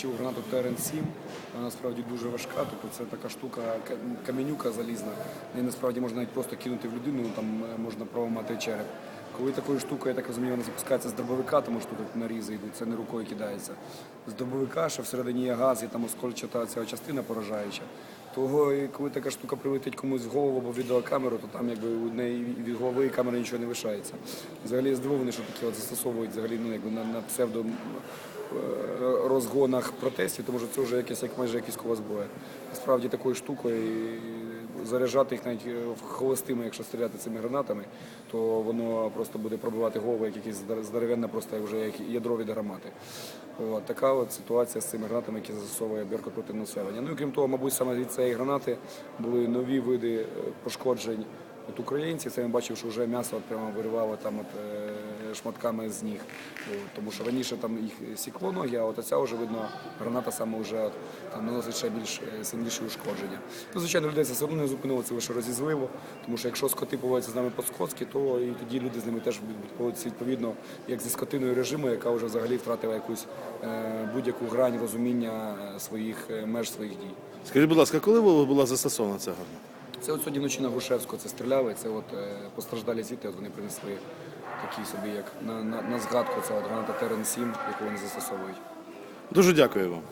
знищив гранату ТРН-7. Вона насправді дуже важка, тобто це така штука, ка- каменюка залізна. Неї насправді можна навіть просто кинути в людину, там е, можна проламати череп. Коли такою штукою, я так розумію, вона запускається з дробовика, тому що тут нарізи йдуть, це не рукою кидається. З дробовика, що всередині є газ і там оскольчата ця частина поражаюча. Того, коли така штука прилетить комусь в голову або в відеокамеру, то там якби у неї від голови і камери нічого не лишається. Взагалі я здивований, що такі от застосовують взагалі ну, якби на, на псевдо е, розгонах протестів, тому що це вже якесь як майже як військова зброя. Насправді такою штукою заряджати їх навіть е, холостими, якщо стріляти цими гранатами, то воно просто буде пробивати голову, як якісь здор- здоровенна, просто вже як ядро від гармати. От, така от ситуація з цими гранатами, які застосовує Беркут проти населення. Ну і крім того, мабуть, саме від цієї гранати були нові види е, пошкоджень от українців. Це я бачив, що вже м'ясо прямо виривало там от, е, шматками з ніг. Тому що раніше там їх сікло ноги, а от оця вже видно, граната саме вже от, там наносить ще більш е, сильніші ушкодження. Ну, звичайно, людей це все одно не зупинило, це лише розізливо, тому що якщо скоти поводяться з нами по-скотськи, то і тоді люди з ними теж будуть поводитися відповідно, як зі скотиною режиму, яка вже взагалі втратила якусь е, будь-яку грань розуміння е, своїх е, меж своїх дій. Скажіть, будь ласка, коли була застосована ця гармата? Це от сьогодні вночі на Грушевську це стріляли. Це от е, постраждалі звідти, от вони принесли такі собі, як на, на, на згадку, це от граната ТРН-7, яку вони застосовують. Дуже дякую вам.